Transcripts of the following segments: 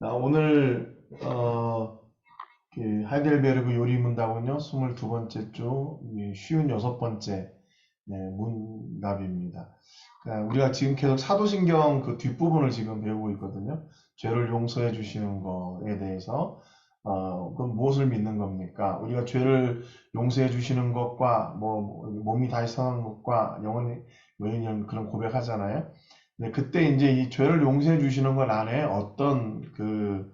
아, 오늘 어, 그 하이델베르그 요리 문답은요 22번째 주이 쉬운 여섯 번째 네, 문답입니다. 그러니까 우리가 지금 계속 사도신경 그 뒷부분을 지금 배우고 있거든요. 죄를 용서해 주시는 거에 대해서 어, 그럼 무엇을 믿는 겁니까? 우리가 죄를 용서해 주시는 것과 뭐 몸이 다시 사는 것과 영원히 영원히 그런 고백하잖아요. 네, 그때 이제 이 죄를 용서해 주시는 것 안에 어떤 그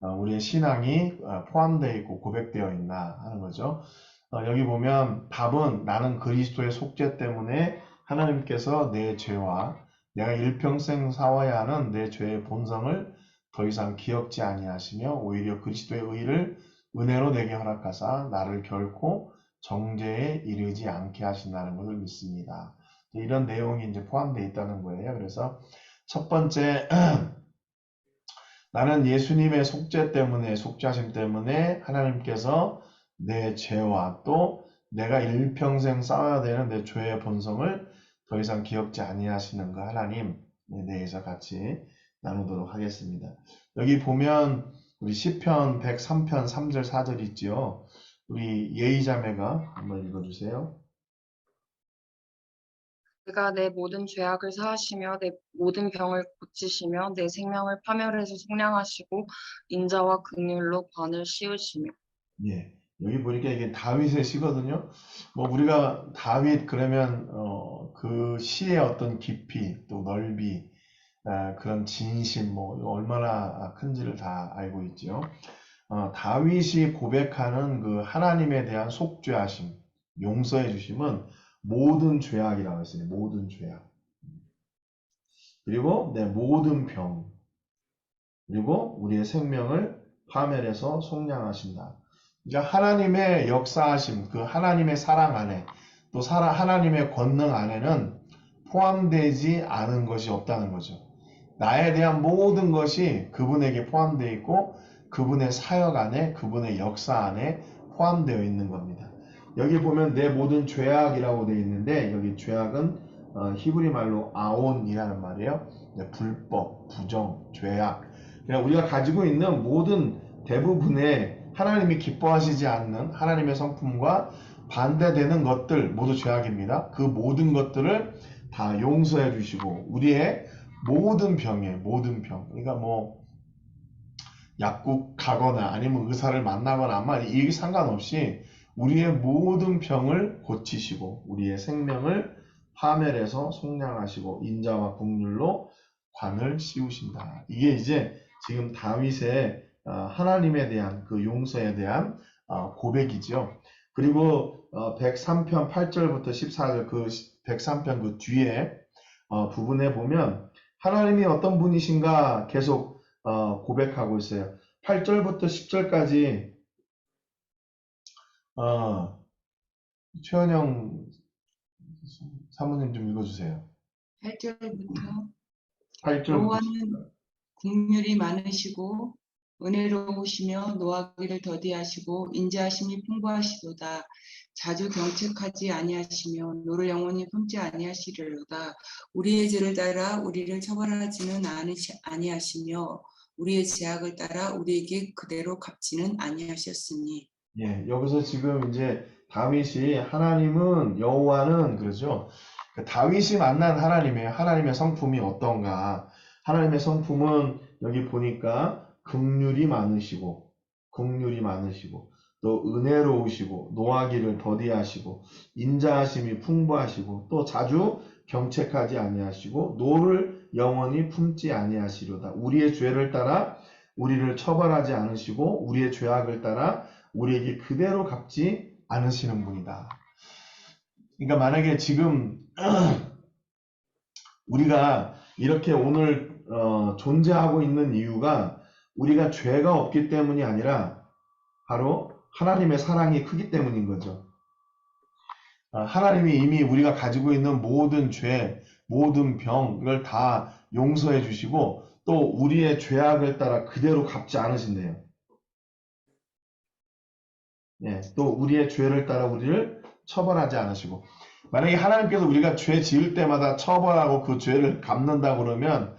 어, 우리의 신앙이 어, 포함되어 있고 고백되어 있나 하는 거죠. 어, 여기 보면 답은 나는 그리스도의 속죄 때문에 하나님께서 내 죄와 내가 일평생 사와야 하는 내 죄의 본성을 더 이상 기억지 아니하시며 오히려 그리스도의 의를 은혜로 내게 허락하사 나를 결코 정죄에 이르지 않게 하신다는 것을 믿습니다. 이런 내용이 이제 포함되어 있다는 거예요. 그래서 첫 번째 나는 예수님의 속죄 때문에 속죄하심 때문에 하나님께서 내 죄와 또 내가 일평생 쌓아야 되는 내 죄의 본성을 더 이상 기억지 아니하시는 그 하나님에 대해서 같이 나누도록 하겠습니다. 여기 보면 우리 시편 103편 3절 4절 있죠. 우리 예의자매가 한번 읽어주세요. 그가 내 모든 죄악을 사하시며 내 모든 병을 고치시며 내 생명을 파멸해서 속량하시고 인자와 긍휼로 관을 씌우시며 예. 여기 보니까 이게 다윗의 시거든요. 뭐 우리가 다윗 그러면 어, 그 시의 어떤 깊이 또 넓이 아, 그런 진심 뭐 얼마나 큰지를 다 알고 있죠. 어, 다윗이 고백하는 그 하나님에 대한 속죄하심, 용서해 주심은 모든 죄악이라고 했어요. 모든 죄악. 그리고 내 모든 병. 그리고 우리의 생명을 파멸해서 속량하신다. 그러니까 하나님의 역사하심, 그 하나님의 사랑 안에, 또 사랑, 하나님의 권능 안에는 포함되지 않은 것이 없다는 거죠. 나에 대한 모든 것이 그분에게 포함되어 있고, 그분의 사역 안에, 그분의 역사 안에 포함되어 있는 겁니다. 여기 보면 내 모든 죄악이라고 되어 있는데, 여기 죄악은 어, 히브리 말로 아온이라는 말이에요. 네, 불법, 부정, 죄악. 그냥 우리가 가지고 있는 모든 대부분의 하나님이 기뻐하시지 않는 하나님의 성품과 반대되는 것들 모두 죄악입니다. 그 모든 것들을 다 용서해 주시고 우리의 모든 병에 모든 병 그러니까 뭐 약국 가거나 아니면 의사를 만나거나 아마 이 상관없이 우리의 모든 병을 고치시고 우리의 생명을 파멸해서 속량하시고 인자와 국률로 관을 씌우신다. 이게 이제 지금 다윗의 하나님에 대한 그 용서에 대한 고백이죠. 그리고 103편 8절부터 14절 그 103편 그 뒤에 부분에 보면 하나님이 어떤 분이신가 계속 고백하고 있어요. 8절부터 10절까지 어, 최원영 사모님 좀 읽어주세요. 8절부터 8절부터 여호와는 국률이 많으시고 은혜로우시며 노하기를 더디하시고 인자하심이 풍부하시도다. 자주 경책하지 아니하시며 노를 영원히 품지 아니하시리로다. 우리의 죄를 따라 우리를 처벌하지는 아니하시며 우리의 제약을 따라 우리에게 그대로 갚지는 아니하셨으니. 예, 여기서 지금 이제 다윗이 하나님은 여호와는 그러죠. 그 다윗이 만난 하나님의 하나님의 성품이 어떤가? 하나님의 성품은 여기 보니까 긍휼이 많으시고 긍휼이 많으시고 또 은혜로우시고 노하기를 더디하시고 인자하심이 풍부하시고 또 자주 경책하지 아니하시고 노를 영원히 품지 아니하시려다 우리의 죄를 따라 우리를 처벌하지 않으시고 우리의 죄악을 따라 우리에게 그대로 갚지 않으시는 분이다. 그러니까 만약에 지금 우리가 이렇게 오늘 어, 존재하고 있는 이유가 우리가 죄가 없기 때문이 아니라 바로 하나님의 사랑이 크기 때문인 거죠. 아, 하나님이 이미 우리가 가지고 있는 모든 죄, 모든 병을 다 용서해 주시고 또 우리의 죄악을 따라 그대로 갚지 않으신대요. 예, 또 우리의 죄를 따라 우리를 처벌하지 않으시고 만약에 하나님께서 우리가 죄 지을 때마다 처벌하고 그 죄를 갚는다 그러면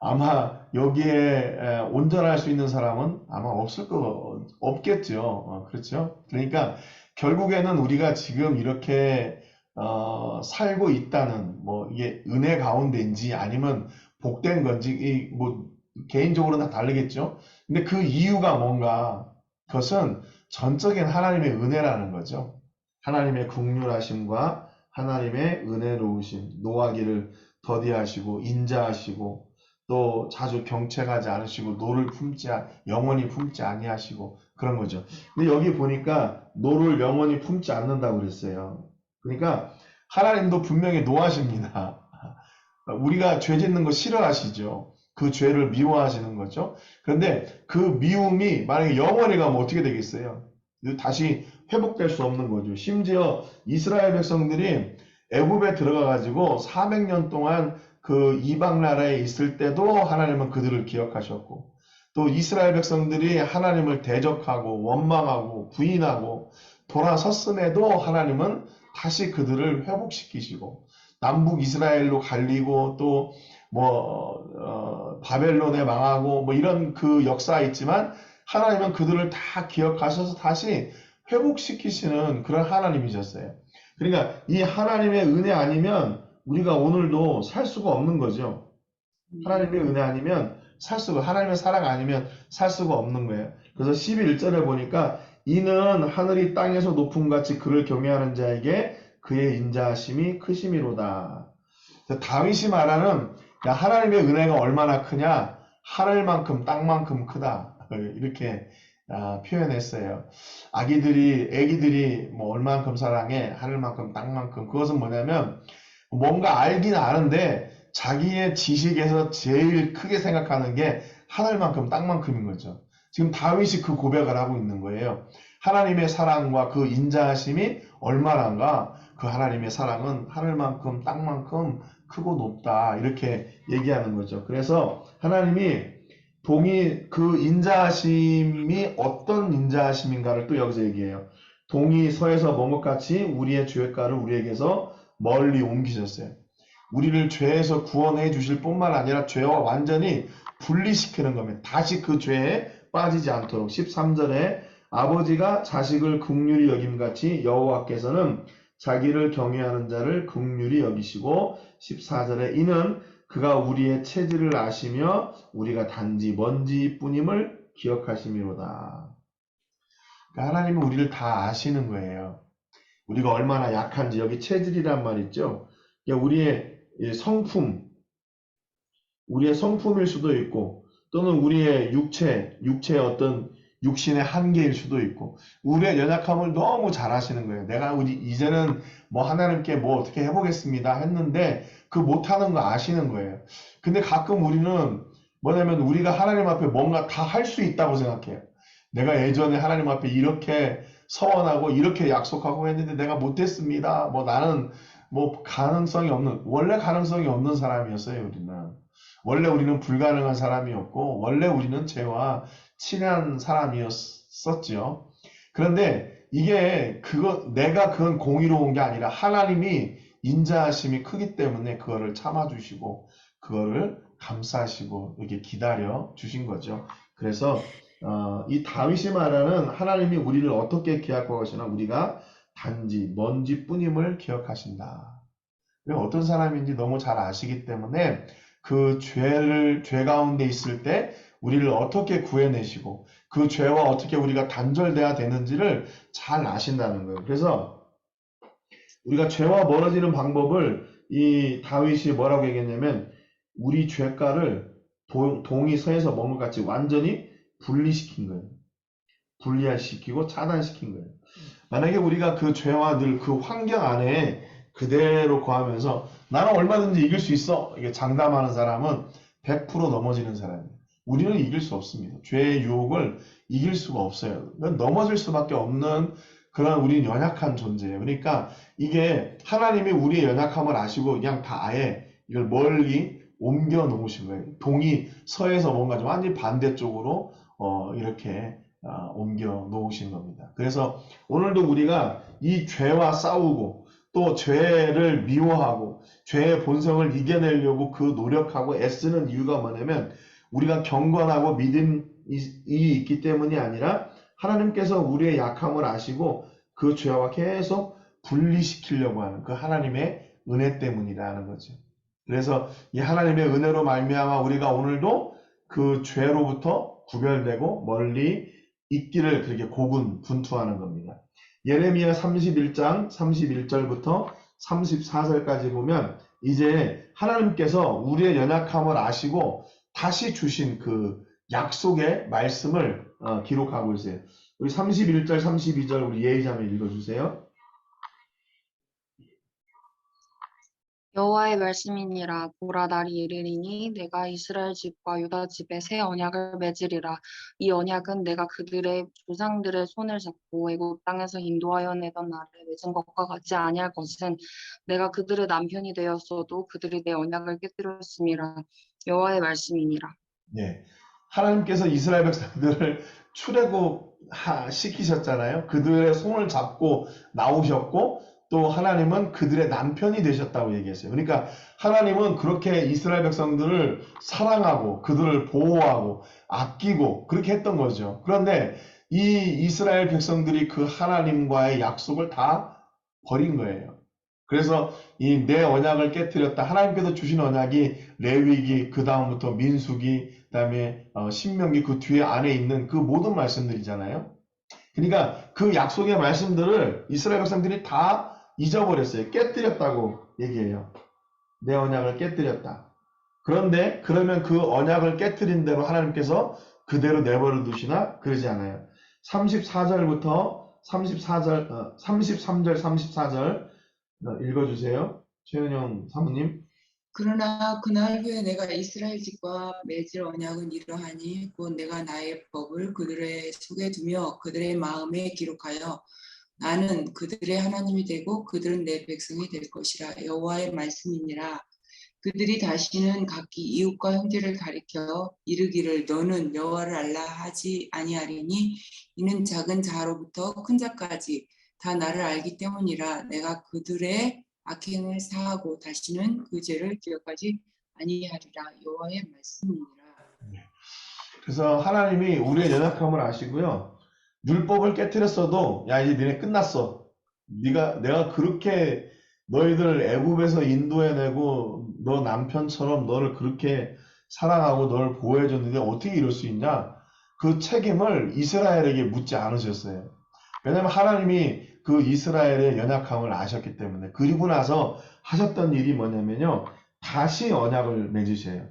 아마 여기에 에, 온전할 수 있는 사람은 아마 없을 거 없겠죠. 어, 그렇죠? 그러니까 결국에는 우리가 지금 이렇게 어, 살고 있다는 뭐 이게 은혜 가운데인지 아니면 복된 건지 이, 뭐 개인적으로는 다 다르겠죠. 근데 그 이유가 뭔가 그것은 전적인 하나님의 은혜라는 거죠. 하나님의 국률하심과 하나님의 은혜로우심, 노하기를 더디하시고 인자하시고 또 자주 경책하지 않으시고 노를 품지 아- 영원히 품지 아니하시고 그런 거죠. 근데 여기 보니까 노를 영원히 품지 않는다고 그랬어요. 그러니까 하나님도 분명히 노하십니다. 우리가 죄 짓는 거 싫어하시죠. 그 죄를 미워하시는 거죠. 그런데 그 미움이 만약에 영원히 가면 어떻게 되겠어요? 다시 회복될 수 없는 거죠. 심지어 이스라엘 백성들이 애굽에 들어가 가지고 400년 동안 그 이방 나라에 있을 때도 하나님은 그들을 기억하셨고 또 이스라엘 백성들이 하나님을 대적하고 원망하고 부인하고 돌아섰음에도 하나님은 다시 그들을 회복시키시고 남북 이스라엘로 갈리고 또 뭐 바벨론에 망하고 뭐 이런 그 역사 있지만 하나님은 그들을 다 기억하셔서 다시 회복시키시는 그런 하나님이셨어요. 그러니까 이 하나님의 은혜 아니면 우리가 오늘도 살 수가 없는 거죠. 하나님의 은혜 아니면 살 수가, 하나님의 사랑 아니면 살 수가 없는 거예요. 그래서 11절에 보니까 이는 하늘이 땅에서 높음 같이 그를 경외하는 자에게 그의 인자하심이 크심이로다. 다윗이 말하는 야, 하나님의 은혜가 얼마나 크냐? 하늘만큼 땅만큼 크다. 이렇게 아, 표현했어요. 아기들이, 애기들이 뭐 얼만큼 사랑해? 하늘만큼 땅만큼. 그것은 뭐냐면 뭔가 알긴 아는데 자기의 지식에서 제일 크게 생각하는 게 하늘만큼 땅만큼인 거죠. 지금 다윗이 그 고백을 하고 있는 거예요. 하나님의 사랑과 그 인자하심이 얼마나인가? 그 하나님의 사랑은 하늘만큼 땅만큼 크고 높다. 이렇게 얘기하는 거죠. 그래서 하나님이 동이 그 인자하심이 어떤 인자하심인가를 또 여기서 얘기해요. 동이 서에서 먼것 같이 우리의 죄가를 우리에게서 멀리 옮기셨어요. 우리를 죄에서 구원해 주실 뿐만 아니라 죄와 완전히 분리시키는 겁니다. 다시 그 죄에 빠지지 않도록 13절에 아버지가 자식을 극률히 여김같이 여호와께서는 자기를 경외하는 자를 극률히 여기시고 14절에 이는 그가 우리의 체질을 아시며 우리가 단지 먼지뿐임을 기억하심이로다. 그러니까 하나님은 우리를 다 아시는 거예요. 우리가 얼마나 약한지 여기 체질이란 말 있죠. 그러니까 우리의 이 성품, 우리의 성품일 수도 있고 또는 우리의 육체, 육체의 어떤 육신의 한계일 수도 있고 우리의 연약함을 너무 잘 아시는 거예요. 내가 우리 이제는 뭐 하나님께 뭐 어떻게 해보겠습니다 했는데 그 못하는 거 아시는 거예요. 근데 가끔 우리는 뭐냐면 우리가 하나님 앞에 뭔가 다 할 수 있다고 생각해요. 내가 예전에 하나님 앞에 이렇게 서원하고 이렇게 약속하고 했는데 내가 못했습니다. 뭐 나는 뭐 가능성이 없는 원래 가능성이 없는 사람이었어요 우리는 원래 우리는 불가능한 사람이었고 원래 우리는 죄와 친한 사람이었었죠 그런데 이게 그거 내가 그건 공의로운 게 아니라 하나님이 인자하심이 크기 때문에 그거를 참아주시고 그거를 감싸시고 이렇게 기다려 주신 거죠 그래서 어, 이 다윗이 말하는 하나님이 우리를 어떻게 기약하시나 우리가 단지 먼지뿐임을 기억하신다. 어떤 사람인지 너무 잘 아시기 때문에 그 죄를 죄 가운데 있을 때 우리를 어떻게 구해내시고 그 죄와 어떻게 우리가 단절돼야 되는지를 잘 아신다는 거예요. 그래서 우리가 죄와 멀어지는 방법을 이 다윗이 뭐라고 얘기했냐면 우리 죄가를 동, 동이 서에서 먼 것 같이 완전히 분리시킨 거예요. 분리시키고 차단시킨 거예요. 만약에 우리가 그 죄와 늘 그 환경 안에 그대로 거하면서 나는 얼마든지 이길 수 있어. 이게 장담하는 사람은 100% 넘어지는 사람이에요. 우리는 이길 수 없습니다. 죄의 유혹을 이길 수가 없어요. 넘어질 수밖에 없는 그런 우리는 연약한 존재예요. 그러니까 이게 하나님이 우리의 연약함을 아시고 그냥 다 아예 이걸 멀리 옮겨 놓으신 거예요. 동이 서에서 뭔가 좀 완전히 반대쪽으로 어, 이렇게 아, 옮겨 놓으신 겁니다. 그래서 오늘도 우리가 이 죄와 싸우고 또 죄를 미워하고 죄의 본성을 이겨내려고 그 노력하고 애쓰는 이유가 뭐냐면 우리가 경건하고 믿음이 있기 때문이 아니라 하나님께서 우리의 약함을 아시고 그 죄와 계속 분리시키려고 하는 그 하나님의 은혜 때문이라는 거죠. 그래서 이 하나님의 은혜로 말미암아 우리가 오늘도 그 죄로부터 구별되고 멀리 있기를 그렇게 고군 분투하는 겁니다. 예레미야 31장 31절부터 34절까지 보면 이제 하나님께서 우리의 연약함을 아시고 다시 주신 그 약속의 말씀을 어, 기록하고 있어요. 우리 31절 32절 우리 예의자매 읽어주세요. 여호와의 말씀이니라 보라 날이 이르리니 내가 이스라엘 집과 유다 집에 새 언약을 맺으리라 이 언약은 내가 그들의 조상들의 손을 잡고 애굽 땅에서 인도하여 내던 날에 맺은 것과 같지 아니할 것은 내가 그들의 남편이 되었어도 그들이 내 언약을 깨뜨렸음이라 여호와의 말씀이니라 네. 하나님께서 이스라엘 백성들을 출애굽 하- 시키셨잖아요. 그들의 손을 잡고 나오셨고 또 하나님은 그들의 남편이 되셨다고 얘기했어요. 그러니까 하나님은 그렇게 이스라엘 백성들을 사랑하고 그들을 보호하고 아끼고 그렇게 했던 거죠. 그런데 이 이스라엘 백성들이 그 하나님과의 약속을 다 버린 거예요. 그래서 이 내 언약을 깨뜨렸다. 하나님께서 주신 언약이 레위기, 그 다음부터 민수기, 그 다음에 어, 신명기 그 뒤에 안에 있는 그 모든 말씀들이잖아요. 그러니까 그 약속의 말씀들을 이스라엘 백성들이 다 잊어버렸어요. 깨뜨렸다고 얘기해요. 내 언약을 깨뜨렸다. 그런데 그러면 그 언약을 깨뜨린 대로 하나님께서 그대로 내버려 두시나 그러지 않아요. 34절부터 34절, 어, 33절, 34절 어, 읽어주세요. 최은영 사모님. 그러나 그날 후에 내가 이스라엘 집과 맺을 언약은 이러하니 곧 내가 나의 법을 그들의 속에 두며 그들의 마음에 기록하여 나는 그들의 하나님이 되고 그들은 내 백성이 될 것이라 여호와의 말씀이니라 그들이 다시는 각기 이웃과 형제를 가리켜 이르기를 너는 여호와를 알라 하지 아니하리니 이는 작은 자로부터 큰 자까지 다 나를 알기 때문이라 내가 그들의 악행을 사하고 다시는 그 죄를 기억하지 아니하리라 여호와의 말씀이니라. 그래서 하나님이 우리의 연약함을 아시고요. 율법을 깨뜨렸어도 야 이제 니네 끝났어. 네가 내가 그렇게 너희들 애굽에서 인도해내고 너 남편처럼 너를 그렇게 사랑하고 너를 보호해줬는데 어떻게 이럴 수 있냐? 그 책임을 이스라엘에게 묻지 않으셨어요. 왜냐하면 하나님이 그 이스라엘의 연약함을 아셨기 때문에 그리고 나서 하셨던 일이 뭐냐면요. 다시 언약을 맺으셔요.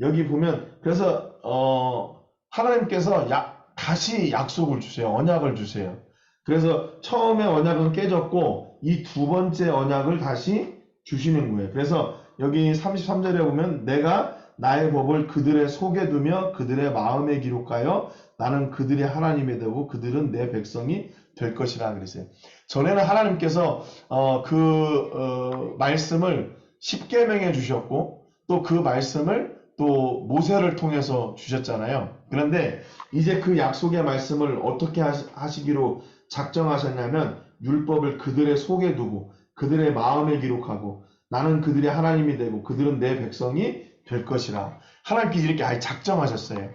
여기 보면 그래서 어, 하나님께서 야- 다시 약속을 주세요. 언약을 주세요. 그래서 처음에 언약은 깨졌고 이 두 번째 언약을 다시 주시는 거예요. 그래서 여기 33절에 보면 내가 나의 법을 그들의 속에 두며 그들의 마음에 기록하여 나는 그들의 하나님이 되고 그들은 내 백성이 될 것이라 그랬어요. 전에는 하나님께서 어, 그 어, 말씀을 십계명해 주셨고 또 그 말씀을 또 모세를 통해서 주셨잖아요. 그런데 이제 그 약속의 말씀을 어떻게 하시- 하시기로 작정하셨냐면 율법을 그들의 속에 두고 그들의 마음에 기록하고 나는 그들의 하나님이 되고 그들은 내 백성이 될 것이라 하나님께서 이렇게 아예 작정하셨어요.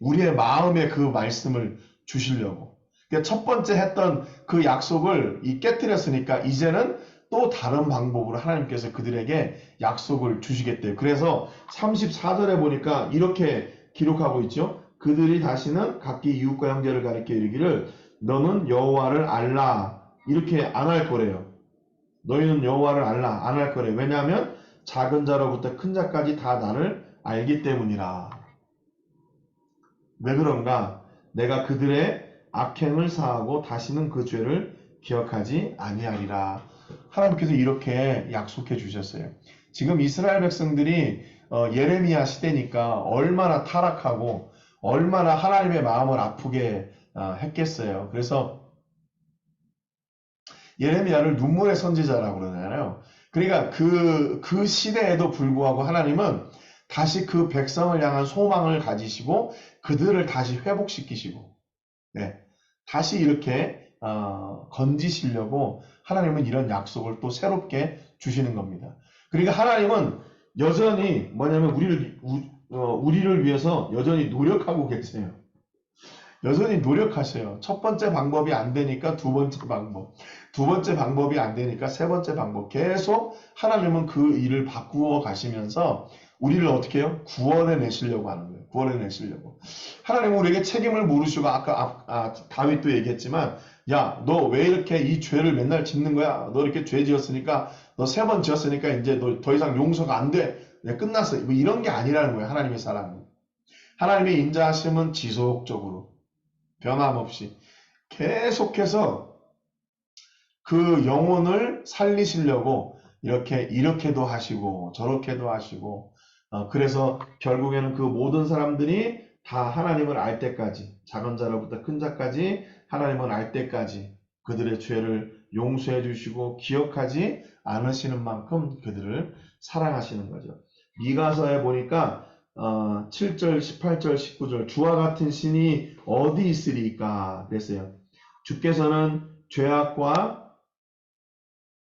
우리의 마음에 그 말씀을 주시려고. 그러니까 첫 번째 했던 그 약속을 이 깨뜨렸으니까 이제는 또 다른 방법으로 하나님께서 그들에게 약속을 주시겠대요. 그래서 34절에 보니까 이렇게 기록하고 있죠. 그들이 다시는 각기 이웃과 형제를 가리켜 이르기를 너는 여호와를 알라 이렇게 안 할 거래요. 너희는 여호와를 알라 안 할 거래. 왜냐하면 작은 자로부터 큰 자까지 다 나를 알기 때문이라. 왜 그런가? 내가 그들의 악행을 사하고 다시는 그 죄를 기억하지 아니하리라. 하나님께서 이렇게 약속해 주셨어요. 지금 이스라엘 백성들이 어, 예레미야 시대니까 얼마나 타락하고 얼마나 하나님의 마음을 아프게 어, 했겠어요. 그래서 예레미야를 눈물의 선지자라고 그러잖아요. 그러니까 그, 그 시대에도 불구하고 하나님은 다시 그 백성을 향한 소망을 가지시고 그들을 다시 회복시키시고, 네, 다시 이렇게 어, 건지시려고 하나님은 이런 약속을 또 새롭게 주시는 겁니다. 그러니까 하나님은 여전히 뭐냐면 우리를 우- 어, 우리를 위해서 여전히 노력하고 계세요. 여전히 노력하셔요. 첫 번째 방법이 안 되니까 두 번째 방법, 두 번째 방법이 안 되니까 세 번째 방법. 계속 하나님은 그 일을 바꾸어 가시면서 우리를 어떻게 해요? 구원해 내시려고 하는 거예요. 구원해 내시려고. 하나님은 우리에게 책임을 물으시고 아까 앞- 아, 다윗도 얘기했지만 야, 너 왜 이렇게 이 죄를 맨날 짓는 거야? 너 이렇게 죄 지었으니까 너 세 번 지었으니까 이제 너 더 이상 용서가 안 돼. 네, 끝났어. 뭐 이런 게 아니라는 거예요. 하나님의 사랑은. 하나님의 인자하심은 지속적으로 변함없이 계속해서 그 영혼을 살리시려고 이렇게 이렇게도 하시고 저렇게도 하시고 어, 그래서 결국에는 그 모든 사람들이 다 하나님을 알 때까지 작은 자로부터 큰 자까지 하나님을 알 때까지 그들의 죄를 용서해 주시고 기억하지 않으시는 만큼 그들을 사랑하시는 거죠. 미가서에 보니까 어, 7절, 18절, 19절 주와 같은 신이 어디 있으리까 그랬어요. 주께서는 죄악과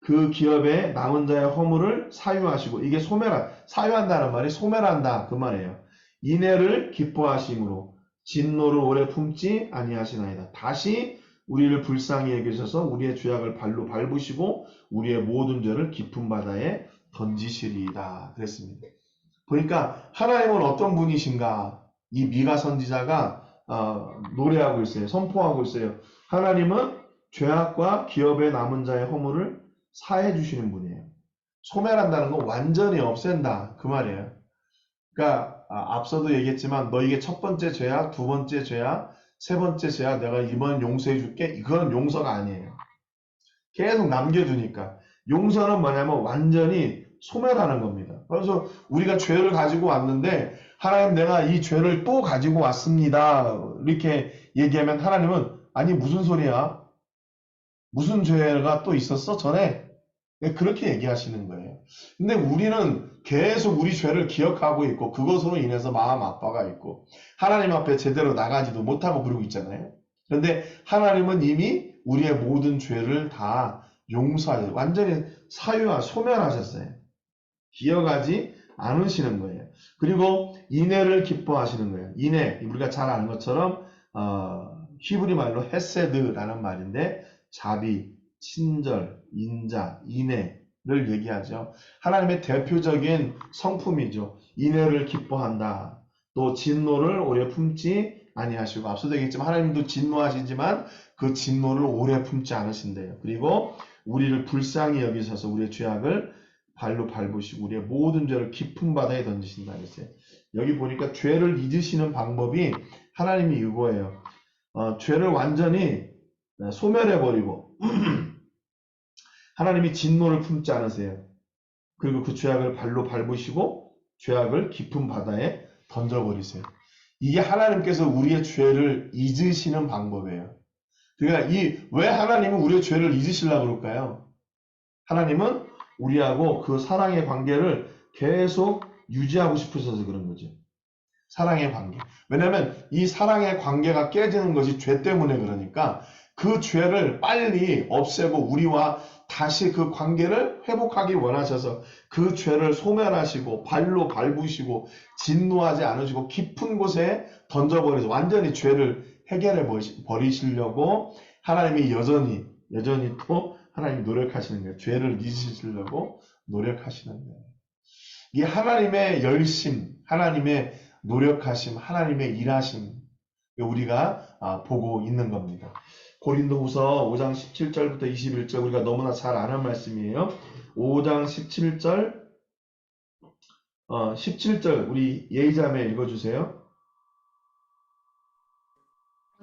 그 기업의 남은 자의 허물을 사유하시고 이게 소멸한 사유한다는 말이 소멸한다 그 말이에요. 인애를 기뻐하심으로 진노를 오래 품지 아니하시나이다. 다시 우리를 불쌍히 여기셔서 우리의 죄악을 발로 밟으시고 우리의 모든 죄를 깊은 바다에 던지시리이다. 그랬습니다. 보니까 하나님은 어떤 분이신가? 이 미가 선지자가 어, 노래하고 있어요. 선포하고 있어요. 하나님은 죄악과 기업의 남은 자의 허물을 사해 주시는 분이에요. 소멸한다는 건 완전히 없앤다 그 말이에요. 그러니까 아, 앞서도 얘기했지만 너에게 첫 번째 죄야, 두 번째 죄야, 세 번째 죄야 내가 이번 용서해 줄게. 이건 용서가 아니에요. 계속 남겨두니까 용서는 뭐냐면 완전히 소멸하는 겁니다. 그래서 우리가 죄를 가지고 왔는데 하나님 내가 이 죄를 또 가지고 왔습니다. 이렇게 얘기하면 하나님은 아니 무슨 소리야? 무슨 죄가 또 있었어 전에? 그렇게 얘기하시는 거예요. 근데 우리는 계속 우리 죄를 기억하고 있고 그것으로 인해서 마음 아파가 있고 하나님 앞에 제대로 나가지도 못하고 그러고 있잖아요. 그런데 하나님은 이미 우리의 모든 죄를 다 용서하여 완전히 사유와 소멸하셨어요. 기억하지 않으시는 거예요. 그리고 인애를 기뻐하시는 거예요. 인애 우리가 잘 아는 것처럼 어, 히브리 말로 헤세드라는 말인데 자비, 친절, 인자, 인애를 얘기하죠. 하나님의 대표적인 성품이죠. 인애를 기뻐한다. 또 진노를 오래 품지 아니하시고 앞서도 얘기했지만 하나님도 진노하시지만 그 진노를 오래 품지 않으신대요. 그리고 우리를 불쌍히 여기셔서 우리의 죄악을 발로 밟으시고 우리의 모든 죄를 깊은 바다에 던지신다 그랬어요. 여기 보니까 죄를 잊으시는 방법이 하나님이 이거예요. 어, 죄를 완전히 소멸해 버리고 하나님이 진노를 품지 않으세요. 그리고 그 죄악을 발로 밟으시고 죄악을 깊은 바다에 던져버리세요. 이게 하나님께서 우리의 죄를 잊으시는 방법이에요. 그러니까 이 왜 하나님은 우리의 죄를 잊으시려고 그럴까요? 하나님은 우리하고 그 사랑의 관계를 계속 유지하고 싶으셔서 그런 거죠. 사랑의 관계. 왜냐하면 이 사랑의 관계가 깨지는 것이 죄 때문에 그러니까 그 죄를 빨리 없애고 우리와 다시 그 관계를 회복하기 원하셔서 그 죄를 소멸하시고 발로 밟으시고 진노하지 않으시고 깊은 곳에 던져버려서 완전히 죄를 해결해 버리시려고 하나님이 여전히 여전히 또 하나님 노력하시는 거예요. 죄를 잊으시려고 노력하시는 거예요. 이 하나님의 열심, 하나님의 노력하심, 하나님의 일하심 우리가 아, 보고 있는 겁니다. 고린도후서 5장 17절부터 21절 우리가 너무나 잘 아는 말씀이에요. 5장 17절 어, 17절 우리 예의자매 읽어주세요.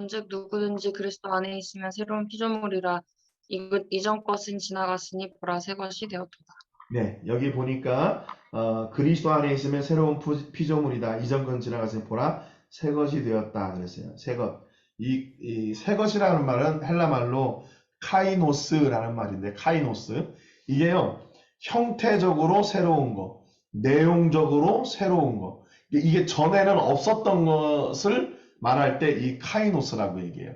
즉 누구든지 그리스도 안에 있으면 새로운 피조물이라 이것 이전 것은 지나갔으니 보라 새 것이 되었도다. 네, 여기 보니까 어, 그리스도 안에 있으면 새로운 푸- 피조물이다. 이전 건 지나갔으니 보라 새 것이 되었다 그랬어요. 새 것. 이, 이 새 것이라는 말은 헬라 말로 카이노스라는 말인데 카이노스 이게요 형태적으로 새로운 거, 내용적으로 새로운 거. 이게 전에는 없었던 것을 말할 때 이 카이노스라고 얘기해요.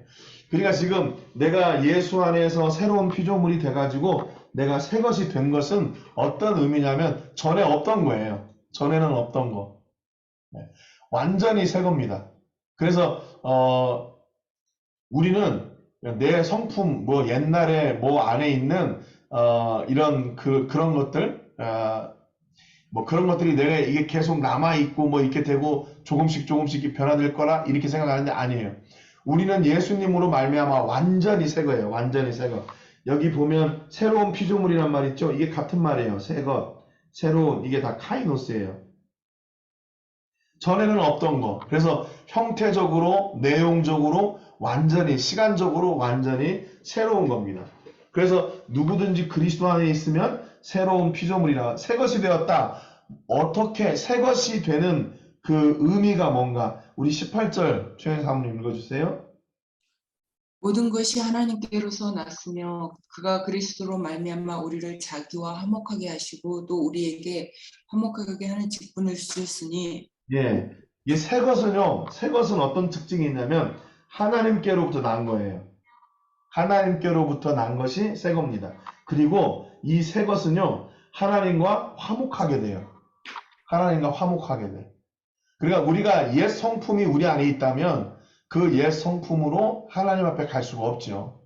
그러니까 지금 내가 예수 안에서 새로운 피조물이 돼가지고 내가 새 것이 된 것은 어떤 의미냐면 전에 없던 거예요. 전에는 없던 거. 네. 완전히 새 겁니다. 그래서 어, 우리는 내 성품, 뭐 옛날에 뭐 안에 있는 어, 이런 그 그런 것들, 어, 뭐 그런 것들이 내가 이게 계속 남아 있고 뭐 이렇게 되고 조금씩 조금씩 변화될 거라 이렇게 생각하는데 아니에요. 우리는 예수님으로 말미암아 완전히 새 거예요. 완전히 새 거. 여기 보면 새로운 피조물이란 말 있죠. 이게 같은 말이에요. 새 것, 새로운 이게 다 카이노스예요. 전에는 없던 거. 그래서 형태적으로, 내용적으로, 완전히, 시간적으로 완전히 새로운 겁니다. 그래서 누구든지 그리스도 안에 있으면 새로운 피조물이라, 새 것이 되었다. 어떻게 새 것이 되는 그 의미가 뭔가? 우리 18절 최현 사모님 읽어주세요. 모든 것이 하나님께로서 났으며 그가 그리스도로 말미암아 우리를 자기와 화목하게 하시고 또 우리에게 화목하게 하는 직분을 주셨으니 예, 이새 것은요, 새 것은 어떤 특징이 있냐면 하나님께로부터 난 거예요. 하나님께로부터 난 것이 새 겁니다. 그리고 이 새 것은요, 하나님과 화목하게 돼요. 하나님과 화목하게 돼. 그러니까 우리가 옛 성품이 우리 안에 있다면 그 옛 성품으로 하나님 앞에 갈 수가 없죠.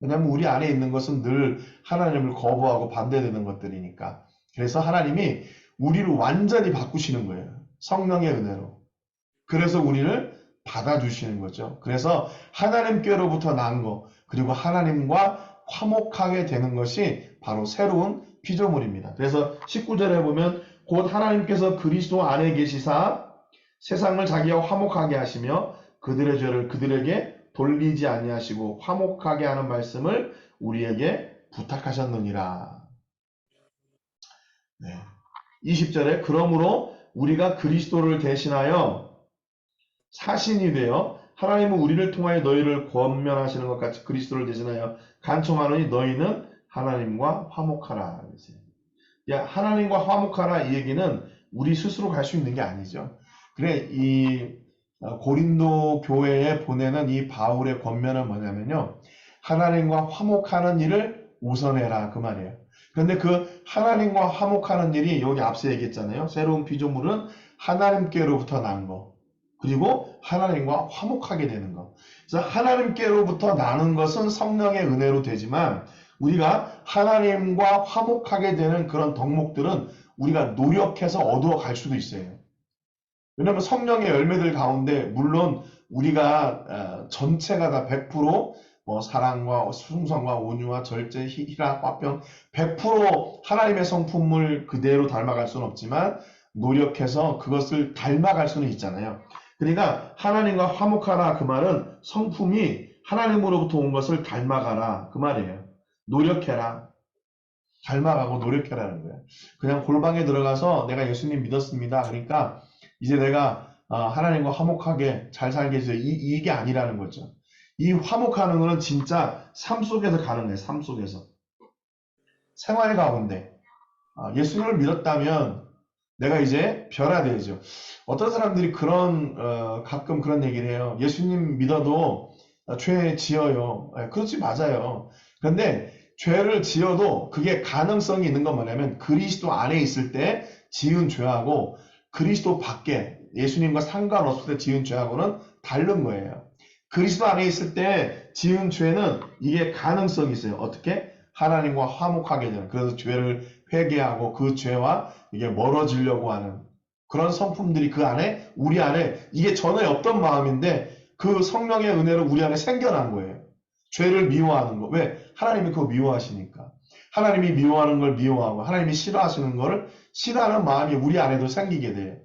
왜냐하면 우리 안에 있는 것은 늘 하나님을 거부하고 반대되는 것들이니까. 그래서 하나님이 우리를 완전히 바꾸시는 거예요. 성령의 은혜로. 그래서 우리를 받아주시는 거죠. 그래서 하나님께로부터 난 거, 그리고 하나님과 화목하게 되는 것이 바로 새로운 피조물입니다. 그래서 19절에 보면 곧 하나님께서 그리스도 안에 계시사 세상을 자기와 화목하게 하시며 그들의 죄를 그들에게 돌리지 아니하시고 화목하게 하는 말씀을 우리에게 부탁하셨느니라. 네. 20절에 그러므로 우리가 그리스도를 대신하여 사신이 되어 하나님은 우리를 통하여 너희를 권면하시는 것 같이 그리스도를 대신하여 간청하노니 너희는 하나님과 화목하라. 야, 하나님과 화목하라 이 얘기는 우리 스스로 갈 수 있는 게 아니죠. 그래 이 어, 고린도 교회에 보내는 이 바울의 권면은 뭐냐면요. 하나님과 화목하는 일을 우선해라 그 말이에요. 그런데 그 하나님과 화목하는 일이 여기 앞서 얘기했잖아요. 새로운 피조물은 하나님께로부터 난 거. 그리고 하나님과 화목하게 되는 것. 그래서 하나님께로부터 나는 것은 성령의 은혜로 되지만 우리가 하나님과 화목하게 되는 그런 덕목들은 우리가 노력해서 얻어 갈 수도 있어요. 왜냐하면 성령의 열매들 가운데 물론 우리가 어, 전체가 다 100%뭐 사랑과 순성과 온유와 절제, 희락, 화평 100% 하나님의 성품을 그대로 닮아갈 수는 없지만 노력해서 그것을 닮아갈 수는 있잖아요. 그러니까 하나님과 화목하라 그 말은 성품이 하나님으로부터 온 것을 닮아가라 그 말이에요. 노력해라. 닮아가고 노력해라는 거예요. 그냥 골방에 들어가서 내가 예수님 믿었습니다. 그러니까 이제 내가 아, 하나님과 화목하게 잘 살게 해주세요. 이, 이게 아니라는 거죠. 이 화목하는 거는 진짜 삶 속에서 가능해요. 삶 속에서. 생활 가운데. 아, 예수님을 믿었다면 내가 이제 변화되죠. 어떤 사람들이 그런 어, 가끔 그런 얘기를 해요. 예수님 믿어도 죄 지어요. 예, 그렇지 맞아요. 그런데 죄를 지어도 그게 가능성이 있는 건 뭐냐면 그리스도 안에 있을 때 지은 죄하고 그리스도 밖에 예수님과 상관없을 때 지은 죄하고는 다른 거예요. 그리스도 안에 있을 때 지은 죄는 이게 가능성이 있어요. 어떻게? 하나님과 화목하게 되는. 그래서 죄를 회개하고 그 죄와 이게 멀어지려고 하는 그런 성품들이 그 안에 우리 안에 이게 전에 없던 마음인데 그 성령의 은혜로 우리 안에 생겨난 거예요. 죄를 미워하는 거. 왜? 하나님이 그거 미워하시니까. 하나님이 미워하는 걸 미워하고 하나님이 싫어하시는 거를 싫어하는 마음이 우리 안에도 생기게 돼요.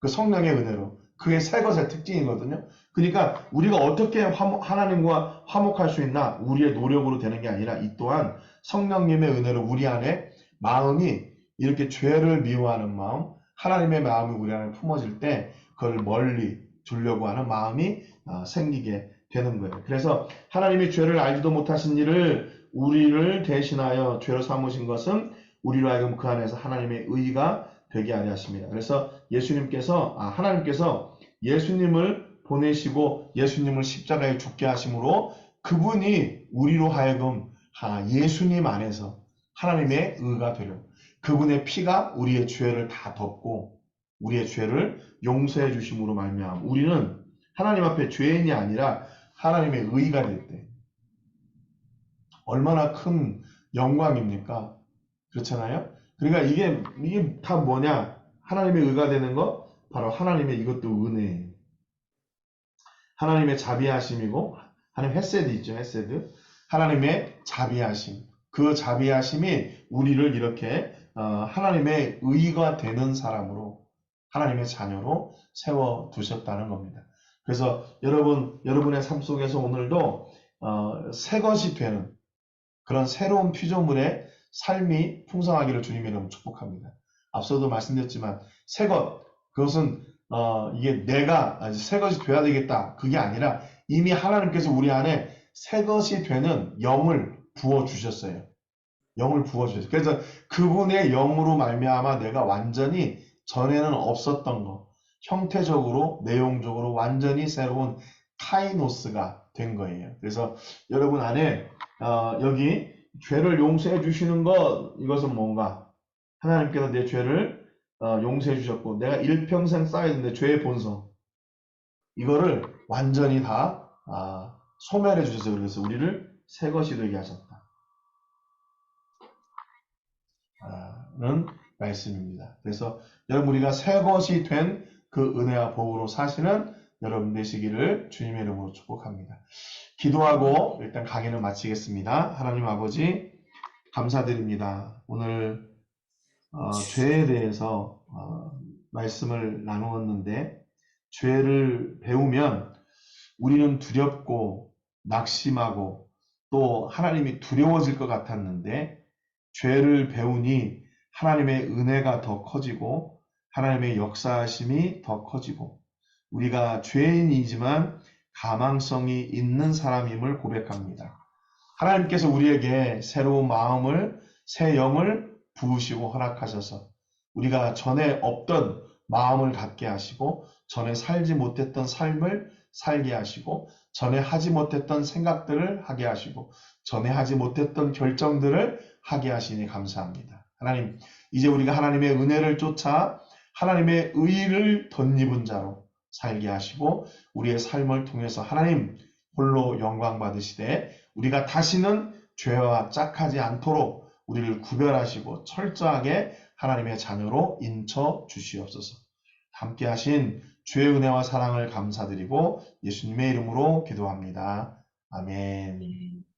그 성령의 은혜로. 그게 새 것의 특징이거든요. 그러니까 우리가 어떻게 화목, 하나님과 화목할 수 있나? 우리의 노력으로 되는 게 아니라 이 또한 성령님의 은혜로 우리 안에 마음이 이렇게 죄를 미워하는 마음, 하나님의 마음이 우리 안에 품어질 때 그걸 멀리 두려고 하는 마음이 어, 생기게 되는 거예요. 그래서 하나님이 죄를 알지도 못하신 일을 우리를 대신하여 죄로 삼으신 것은 우리로 하여금 그 안에서 하나님의 의가 되게 하려 하십니다. 그래서 예수님께서 아, 하나님께서 예수님을 보내시고 예수님을 십자가에 죽게 하심으로 그분이 우리로 하여금 아, 예수님 안에서 하나님의 의가 되려 그분의 피가 우리의 죄를 다 덮고 우리의 죄를 용서해 주심으로 말미암아 우리는 하나님 앞에 죄인이 아니라 하나님의 의가 될때 얼마나 큰 영광입니까? 그렇잖아요? 그러니까 이게 이게 다 뭐냐? 하나님의 의가 되는 거 바로 하나님의 이것도 은혜예요. 하나님의 자비하심이고 하나님 헤세드 있죠, 헤세드. 하나님의 자비하심. 그 자비하심이 우리를 이렇게 어, 하나님의 의가 되는 사람으로 하나님의 자녀로 세워 두셨다는 겁니다. 그래서 여러분 여러분의 삶 속에서 오늘도 어, 새 것이 되는 그런 새로운 피조물의 삶이 풍성하기를 주님의 이름으로 축복합니다. 앞서도 말씀드렸지만 새 것, 그것은 어, 이게 내가 아주 새 것이 돼야 되겠다. 그게 아니라 이미 하나님께서 우리 안에 새 것이 되는 영을 부어 주셨어요. 영을 부어 주셨어요. 그래서 그분의 영으로 말미암아 내가 완전히 전에는 없었던 것, 형태적으로, 내용적으로 완전히 새로운 카이노스가 된 거예요. 그래서 여러분 안에 어, 여기 죄를 용서해 주시는 것 이것은 뭔가 하나님께서 내 죄를 어, 용서해 주셨고 내가 일평생 쌓여야 되는데 죄의 본성 이거를 완전히 다 아, 소멸해 주셔서 그래서 우리를 새 것이 되게 하셨다. 아, 는 말씀입니다. 그래서 여러분 우리가 새 것이 된 그 은혜와 복으로 사시는 여러분 되시기를 주님의 이름으로 축복합니다. 기도하고 일단 강의를 마치겠습니다. 하나님 아버지 감사드립니다. 오늘 어, 죄에 대해서 어, 말씀을 나누었는데 죄를 배우면 우리는 두렵고 낙심하고 또 하나님이 두려워질 것 같았는데 죄를 배우니 하나님의 은혜가 더 커지고 하나님의 역사하심이 더 커지고 우리가 죄인이지만 가망성이 있는 사람임을 고백합니다. 하나님께서 우리에게 새로운 마음을 새 영을 부으시고 허락하셔서 우리가 전에 없던 마음을 갖게 하시고 전에 살지 못했던 삶을 살게 하시고 전에 하지 못했던 생각들을 하게 하시고 전에 하지 못했던 결정들을 하게 하시니 감사합니다. 하나님, 이제 우리가 하나님의 은혜를 쫓아 하나님의 의를 덧입은 자로 살게 하시고 우리의 삶을 통해서 하나님 홀로 영광 받으시되 우리가 다시는 죄와 짝하지 않도록 우리를 구별하시고 철저하게 하나님의 자녀로 인쳐 주시옵소서. 함께 하신 주의 은혜와 사랑을 감사드리고 예수님의 이름으로 기도합니다. 아멘. 네.